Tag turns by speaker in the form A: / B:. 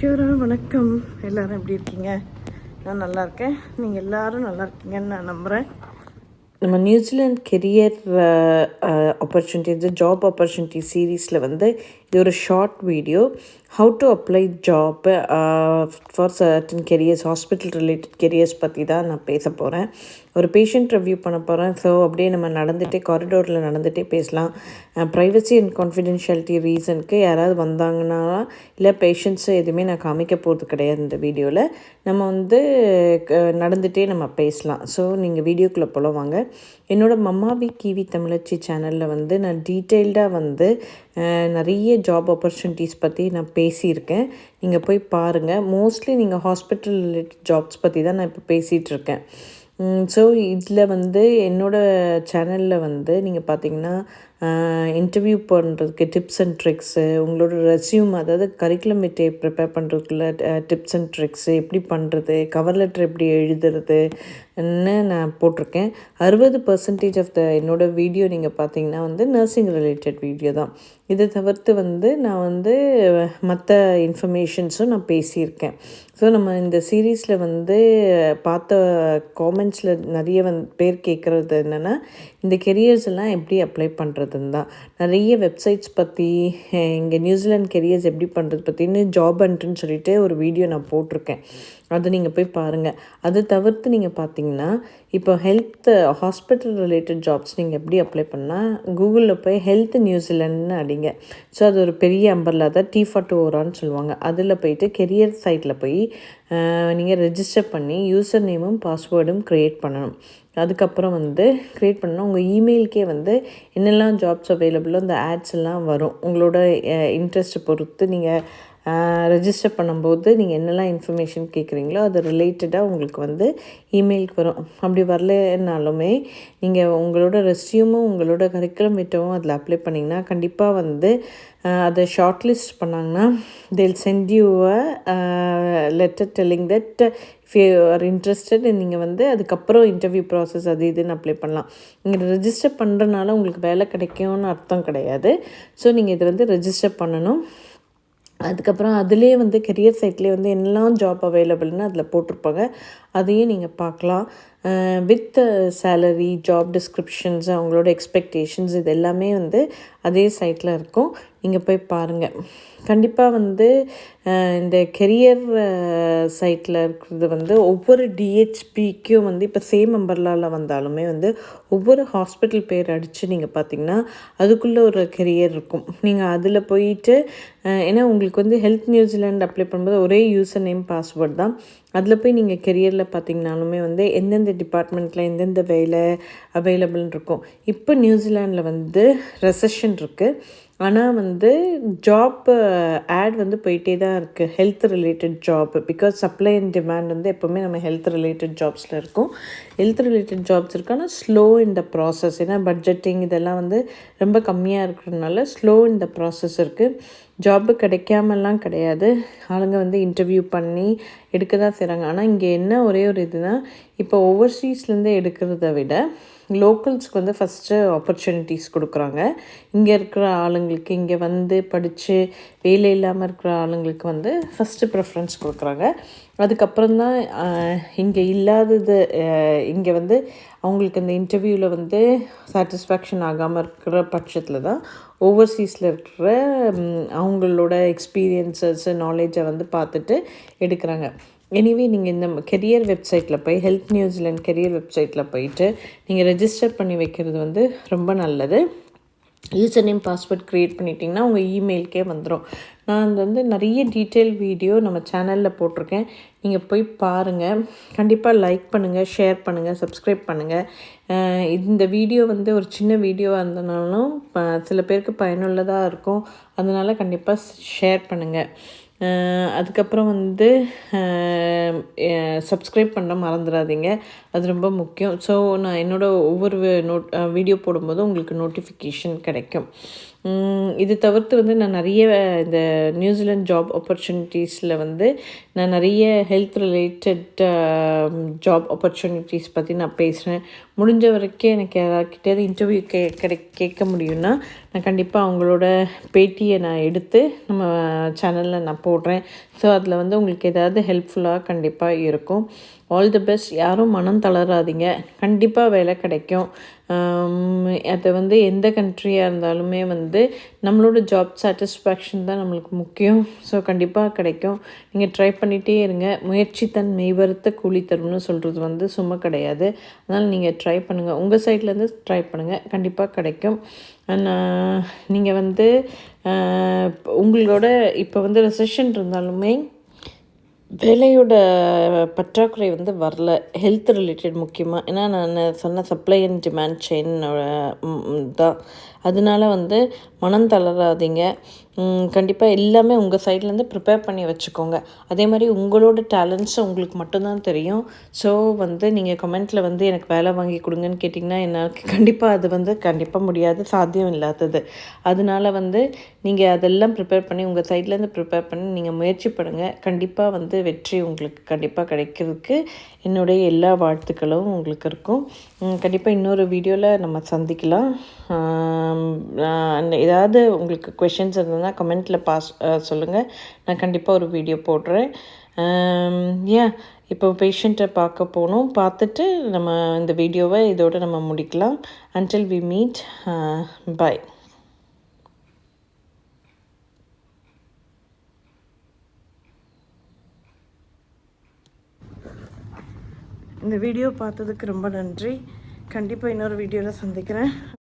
A: ஐயோரா வணக்கம். எல்லாரும் எப்படி இருக்கீங்க? நான் நல்லா இருக்கேன். நீங்கள் எல்லாரும் நல்லா இருக்கீங்கன்னு நான் நம்புகிறேன் நம்ம New Zealand career opportunity job opportunity சீரீஸில் வந்து இது ஒரு short video how to apply job for certain careers hospital related careers பற்றி தான் நான் பேச போகிறேன் ஒரு பேஷண்ட் ரிவ்யூ பண்ண போகிறேன் ஸோ அப்படியே நம்ம நடந்துகிட்டே காரிடோரில் நடந்துகிட்டே பேசலாம். ப்ரைவசி அண்ட் கான்ஃபிடென்ஷியாலிட்டி ரீசனுக்கு யாராவது வந்தாங்கன்னா இல்லை பேஷண்ட்ஸு எதுவுமே நான் காமிக்க போகிறது கிடையாது இந்த வீடியோவில் நம்ம வந்து நடந்துகிட்டே நம்ம பேசலாம். ஸோ நீங்கள் வீடியோக்குள்ளே போல வாங்க. என்னோடய மம்மாவி கிவி தமிழச்சி சேனலில் வந்து நான் டீட்டெயில்டாக வந்து நிறைய ஜாப் ஆப்பர்ச்சுனிட்டிஸ் பற்றி நான் பேசியிருக்கேன். நீங்கள் போய் பாருங்கள் மோஸ்ட்லி நீங்கள் ஹாஸ்பிட்டல் ரிலேட்டட் ஜாப்ஸ் பற்றி தான் நான் இப்போ பேசிகிட்ருக்கேன் ஸோ இதில் வந்து என்னோடய சேனலில் வந்து நீங்கள் பார்த்தீங்கன்னா இன்டர்வியூ பண்ணுறதுக்கு டிப்ஸ் அண்ட் ட்ரிக்ஸு உங்களோட ரெஸ்யூம் அதாவது கரிக்குலம் விட்டே ப்ரிப்பேர் பண்ணுறதுக்குள்ள டிப்ஸ் அண்ட் ட்ரிக்ஸு எப்படி பண்ணுறது கவர் லெட்டர் எப்படி எழுதுறது நான் போட்டிருக்கேன். அறுபது பர்சன்டேஜ் ஆஃப் த என்னோட வீடியோ நீங்கள் பார்த்தீங்கன்னா வந்து நர்சிங் ரிலேட்டட் வீடியோ தான். இதை தவிர்த்து வந்து நான் வந்து மற்ற இன்ஃபர்மேஷன்ஸும் நான் பேசியிருக்கேன். ஸோ நம்ம இந்த சீரீஸில் வந்து பார்த்த காமெண்ட்ஸில் நிறைய வந் பேர் கேட்குறது என்னென்னா இந்த கெரியர்ஸ் எல்லாம் எப்படி அப்ளை பண்ணுறது பண்ணுறதுன்னு தான் நிறைய வெப்சைட்ஸ் பற்றி இங்கே நியூசிலாண்ட் கெரியர்ஸ் எப்படி பண்ணுறது பற்றின்னு ஜாப் அண்ட்ருன்னு சொல்லிட்டு ஒரு வீடியோ நான் போட்டிருக்கேன். அதை நீங்கள் போய் பாருங்கள் அது தவிர்த்து நீங்கள் பார்த்தீங்கன்னா இப்போ ஹெல்த் ஹாஸ்பிட்டல் ரிலேட்டட் ஜாப்ஸ் நீங்கள் எப்படி அப்ளை பண்ணால் கூகுளில் போய் ஹெல்த் நியூசிலாண்டுன்னு அடிங்க. ஸோ அது ஒரு பெரிய அம்பர்லா தான் டி ஃபார்ட்டி ஓரான்னு சொல்லுவாங்க. அதில் போயிட்டு கெரியர் சைட்டில் போய் நீங்கள் ரெஜிஸ்டர் பண்ணி யூசர் நேமும் பாஸ்வேர்டும் க்ரியேட் பண்ணணும். அதுக்கப்புறம் வந்து க்ரியேட் பண்ணால் உங்கள் இமெயிலுக்கே வந்து என்னெல்லாம் ஜாப்ஸ் அவைலபிளோ அந்த ஆட்ஸ் எல்லாம் வரும். உங்களோட இன்ட்ரெஸ்ட்டை பொறுத்து நீங்கள் ரெஜிஸ்டர் பண்ணும்போது நீங்கள் என்னெல்லாம் இன்ஃபர்மேஷன் கேட்குறீங்களோ அது ரிலேட்டடாக உங்களுக்கு வந்து இமெயிலுக்கு வரும். அப்படி வரலனாலுமே நீங்கள் உங்களோட ரெஸ்யூமும் உங்களோட கரிக்குலம் விட்டவும் அதில் அப்ளை பண்ணிங்கன்னா கண்டிப்பாக வந்து அதை ஷார்ட் லிஸ்ட் பண்ணாங்கன்னா they'll sent you a letter telling that if you are interested நீங்கள் வந்து அதுக்கப்புறம் இன்டர்வியூ ப்ராசஸ் அது இதுன்னு அப்ளை பண்ணலாம். நீங்கள் ரெஜிஸ்டர் பண்ணுறனால உங்களுக்கு வேலை கிடைக்கும்னு அர்த்தம் கிடையாது. ஸோ நீங்கள் இதை வந்து ரெஜிஸ்டர் பண்ணணும். அதுக்கப்புறம் அதுலேயே வந்து கெரியர் சைட்லேயே வந்து என்னெல்லாம் ஜாப் அவைலபிள்னு அதில் போட்டிருப்பாங்க. அதையும் நீங்கள் பார்க்கலாம். வித் சேலரி ஜாப் டிஸ்கிரிப்ஷன்ஸ் அவங்களோட எக்ஸ்பெக்டேஷன்ஸ் இது எல்லாமே வந்து அதே சைட்டில் இருக்கும். நீங்கள் போய் பாருங்கள் கண்டிப்பாக வந்து இந்த கெரியர் சைட்டில் இருக்கிறது வந்து ஒவ்வொரு டிஹெச்பிக்கும் வந்து இப்போ சேம் அம்பர்லாவில் வந்தாலுமே வந்து ஒவ்வொரு ஹாஸ்பிட்டல் பேர் அடித்து நீங்கள் பார்த்தீங்கன்னா அதுக்குள்ளே ஒரு கெரியர் இருக்கும். நீங்கள் அதில் போயிட்டு ஏன்னா உங்களுக்கு வந்து ஹெல்த் நியூசிலாண்ட் அப்ளை பண்ணும்போது ஒரே யூசர் நேம் பாஸ்வேர்ட் தான். அதில் போய் நீங்கள் கெரியரில் பார்த்தீங்கனாலுமே வந்து எந்தெந்த டிபார்ட்மெண்ட்டில் எந்தெந்த வேலை அவைலபிள்னு இருக்கும். இப்போ நியூசிலாண்டில் வந்து ரெசஷன் இருக்குது ஆனால் வந்து ஜாப் ஆட் வந்து போயிட்டே தான் இருக்குது health related job because supply and demand வந்து எப்போவுமே நம்ம ஹெல்த் ரிலேட்டட் ஜாப்ஸில் இருக்கும். ஹெல்த் ரிலேட்டட் ஜாப்ஸ் இருக்கு ஆனால் ஸ்லோ இந்த ப்ராசஸ் ஏன்னா பட்ஜெட்டிங் இதெல்லாம் வந்து ரொம்ப கம்மியாக இருக்கிறதுனால ஸ்லோ இந்த ப்ராசஸ் இருக்குது ஜாப்பு கிடைக்காமலாம் கிடையாது. ஆளுங்க வந்து இன்டர்வியூ பண்ணி எடுக்க தான் செய்கிறாங்க ஆனால் இங்கே என்ன ஒரே ஒரு இதுனா இப்போ ஓவர்சீஸ்லேருந்து எடுக்கிறத விட லோக்கல்ஸ்க்கு வந்து ஃபஸ்ட்டு ஆப்பர்ச்சுனிட்டிஸ் கொடுக்குறாங்க. இங்கே இருக்கிற ஆளுங்களுக்கு இங்கே வந்து படித்து வேலை இல்லாமல் இருக்கிற ஆளுங்களுக்கு வந்து ஃபஸ்ட்டு ப்ரிஃபரன்ஸ் கொடுக்குறாங்க. அதுக்கப்புறம் தான் இங்கே இல்லாதது இங்கே வந்து அவங்களுக்கு அந்த இன்டர்வியூவில் வந்து சாட்டிஸ்ஃபேக்ஷன் ஆகாமல் இருக்கிற பட்சத்தில் தான் ஓவர்சீஸில் இருக்கிற அவங்களோட எக்ஸ்பீரியன்சஸ் நாலேஜை வந்து பார்த்துட்டு எடுக்கிறாங்க. எனிவே நீங்கள் இந்த கெரியர் வெப்சைட்டில் போய் ஹெல்த் நியூசிலாண்ட் கெரியர் வெப்சைட்டில் போயிட்டு நீங்கள் ரெஜிஸ்டர் பண்ணி வைக்கிறது வந்து ரொம்ப நல்லது. யூசர் நேம் பாஸ்வேர்ட் க்ரியேட் பண்ணிட்டீங்கன்னா உங்கள் இமெயிலுக்கே வந்துடும் நான் வந்து நிறைய டீட்டெயில் வீடியோ நம்ம சேனலில் போட்டிருக்கேன். நீங்கள் போய் பாருங்கள் கண்டிப்பாக லைக் பண்ணுங்கள் ஷேர் பண்ணுங்கள் சப்ஸ்கிரைப் பண்ணுங்கள் இந்த வீடியோ வந்து ஒரு சின்ன வீடியோவாக இருந்தனாலும் ப- சில பேருக்கு பயனுள்ளதாக இருக்கும். அதனால் கண்டிப்பாக ஷேர் பண்ணுங்கள் அதுக்கப்புறம் வந்து சப்ஸ்கிரைப் பண்ண மறந்துடாதீங்க அது ரொம்ப முக்கியம். ஸோ நான் என்னோட ஒவ்வொரு நோட் வீடியோ போடும்போதும் உங்களுக்கு நோட்டிஃபிகேஷன் கிடைக்கும். இது தவிர்த்து வந்து நான் நிறைய இந்த நியூசிலாந்து ஜாப் ஆப்பர்ச்சுனிட்டிஸில் வந்து நான் நிறைய ஹெல்த் ரிலேட்டட் ஜாப் ஆப்பர்ச்சுனிட்டிஸ் பற்றி நான் பேசுகிறேன் முடிஞ்ச வரைக்கும் எனக்கு யாராக்கிட்டேயாவது இன்டர்வியூ கே கிடை கேட்க முடியும்னா நான் கண்டிப்பாக அவங்களோட பேட்டியை நான் எடுத்து நம்ம சேனலில் நான் போடுறேன். ஸோ அதில் வந்து உங்களுக்கு ஏதாவது ஹெல்ப்ஃபுல்லாக கண்டிப்பாக இருக்கும். ஆல் தி பெஸ்ட் யாரும் மனம் தளராதீங்க. கண்டிப்பாக வேலை கிடைக்கும். அது வந்து எந்த கண்ட்ரியாக இருந்தாலுமே வந்து நம்மளோட ஜாப் சாட்டிஸ்ஃபேக்ஷன் தான் நம்மளுக்கு முக்கியம். ஸோ கண்டிப்பாக கிடைக்கும். நீங்கள் ட்ரை பண்ணிகிட்டே இருங்க. முயற்சி தன் மெய்வருத்த கூலி தரும்னு சொல்கிறது வந்து சும்மா கிடையாது. அதனால் நீங்கள் ட்ரை பண்ணுங்கள் உங்கள் சைட்லேருந்து ட்ரை பண்ணுங்கள் கண்டிப்பாக கிடைக்கும். நீங்கள் வந்து உங்களோட இப்போ வந்து ரெசெஷன் இருந்தாலுமே வேலையோட பற்றாக்குறை வந்து வரல. ஹெல்த் ரிலேட்டட் முக்கியமாக ஏன்னா நான் சொன்ன சப்ளை அண்ட் டிமாண்ட் செயின் தான். அதனால வந்து மனம் தளராதீங்க. கண்டிப்பாக எல்லாமே உங்கள் சைட்லேருந்து ப்ரிப்பேர் பண்ணி வச்சுக்கோங்க. அதே மாதிரி உங்களோட டேலண்ட்ஸ் உங்களுக்கு மட்டும்தான் தெரியும். ஸோ வந்து நீங்கள் கமெண்ட்டில் வந்து எனக்கு வேலை வாங்கி கொடுங்கன்னு கேட்டிங்கன்னா என்னால் கண்டிப்பாக அது வந்து கண்டிப்பாக முடியாது சாத்தியம் இல்லாதது. அதனால வந்து நீங்கள் அதெல்லாம் ப்ரிப்பேர் பண்ணி உங்கள் சைட்லேருந்து ப்ரிப்பேர் பண்ணி நீங்கள் முயற்சி பண்ணுங்கள் கண்டிப்பாக வந்து வெற்றி உங்களுக்கு கண்டிப்பாக கிடைக்கிறதுக்கு என்னுடைய எல்லா வாழ்த்துக்களும் உங்களுக்கு இருக்கும். கண்டிப்பாக இன்னொரு வீடியோவில் நம்ம சந்திக்கலாம். ஏதாவது உங்களுக்கு கொஷின்ஸ் இருந்ததுன்னா கமெண்ட்டில் பாஸ் சொல்லுங்கள் நான் கண்டிப்பாக ஒரு வீடியோ போடுறேன். ஏன் இப்போ பேஷண்ட்டை பார்க்க போகணும் பார்த்துட்டு நம்ம இந்த வீடியோவை இதோட நம்ம முடிக்கலாம். அன்டில் வி மீட் பை இந்த வீடியோ பார்த்ததுக்கு ரொம்ப நன்றி. கண்டிப்பாக இன்னொரு வீடியோவில் சந்திக்கிறேன்.